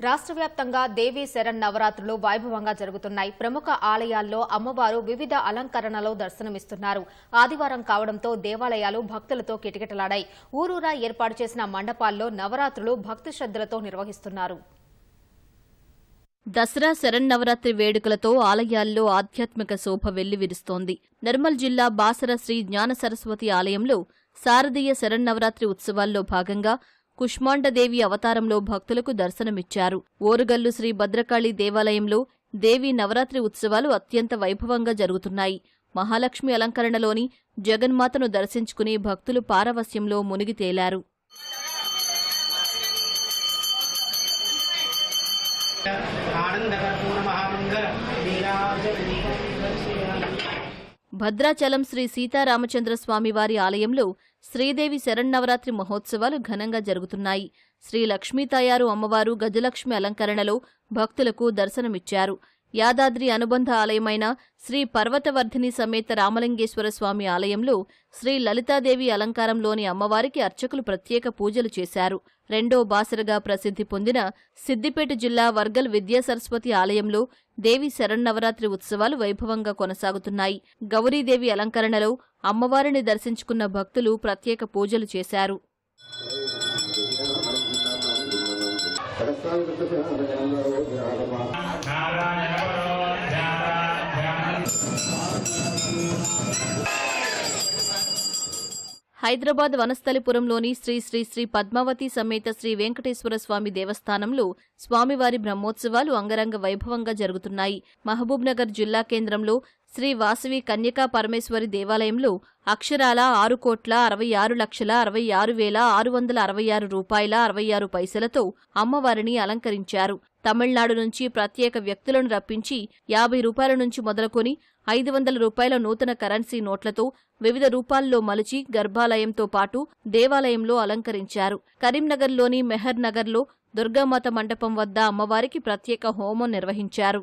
రాష్ట్ర వ్యాప్తంగా దేవీ శరణ్ నవరాత్రులు వైభవంగా జరుగుతున్నాయి. ప్రముఖ ఆలయాల్లో అమ్మవారు వివిధ అలంకరణలో దర్శనమిస్తున్నారు. ఆదివారం కావడంతో దేవాలయాలు భక్తులతో కిటకిటలాడాయి. ఊరూరా ఏర్పాటు చేసిన మండపాల్లో నవరాత్రులు భక్తి శ్రద్దలతో నిర్వహిస్తున్నారు. దసరా శరన్నవరాత్రి వేడుకలతో ఆలయాల్లో ఆధ్యాత్మిక శోభ వెల్లివిరుస్తోంది. నిర్మల్ జిల్లా బాసర శ్రీ జ్ఞాన సరస్వతి ఆలయంలో శారదీయ శరన్నవరాత్రి ఉత్సవాల్లో భాగంగా కుష్మాండదేవి అవతారంలో భక్తులకు దర్శనమిచ్చారు. ఓరుగల్లు శ్రీ భద్రకాళి దేవాలయంలో దేవి నవరాత్రి ఉత్సవాలు అత్యంత వైభవంగా జరుగుతున్నాయి. మహాలక్ష్మి అలంకరణలోని జగన్మాతను దర్శించుకుని భక్తులు పారవస్యంలో మునిగి తేలారు. ఆనందకర్పూరమహామంగళ నీరాజ భద్రాచలం శ్రీ సీతారామచంద్ర స్వామివారి ఆలయంలో శ్రీదేవి శరన్నవరాత్రి మహోత్సవాలు ఘనంగా జరుగుతున్నాయి. శ్రీ లక్ష్మీతాయారు అమ్మవారు గజలక్ష్మి అలంకరణలో భక్తులకు దర్శనమిచ్చారు. యాదాద్రి అనుబంధ ఆలయమైన శ్రీ పర్వతవర్ధిని సమేత రామలింగేశ్వర స్వామి ఆలయంలో శ్రీ లలితాదేవి అలంకారంలోని అమ్మవారికి అర్చకులు ప్రత్యేక పూజలు చేశారు. రెండో బాసరగా ప్రసిద్ధి పొందిన సిద్దిపేట జిల్లా వర్గల్ విద్యాసరస్వతి ఆలయంలో దేవి శరన్నవరాత్రి ఉత్సవాలు వైభవంగా కొనసాగుతున్నాయి. గౌరీదేవి అలంకరణలో అమ్మవారిని దర్శించుకున్న భక్తులు ప్రత్యేక పూజలు చేశారు. హైదరాబాద్ వనస్థలిపురంలోని శ్రీ శ్రీ శ్రీ పద్మావతి సమేత శ్రీ వెంకటేశ్వర స్వామి దేవస్థానంలో స్వామివారి బ్రహ్మోత్సవాలు అంగరంగ వైభవంగా జరుగుతున్నాయి. మహబూబ్నగర్ జిల్లా కేంద్రంలో శ్రీ వాసవి కన్యకా పరమేశ్వరి దేవాలయంలో అక్షరాల ఆరు కోట్ల అరవై ఆరు లక్షల అరవై ఆరు వేల ఆరు వందల అరవై ఆరు రూపాయల అరవై ఆరు పైసలతో అమ్మవారిని అలంకరించారు. తమిళనాడు నుంచి ప్రత్యేక వ్యక్తులను రప్పించి యాభై రూపాయల నుంచి మొదలుకొని ఐదు వందల రూపాయల నూతన కరెన్సీ నోట్లతో వివిధ రూపాల్లో మలిచి గర్భాలయంతో పాటు దేవాలయంలో అలంకరించారు. కరీంనగర్లోని మెహర్ నగర్లో దుర్గామాత మండపం వద్ద అమ్మవారికి ప్రత్యేక హోమం నిర్వహించారు.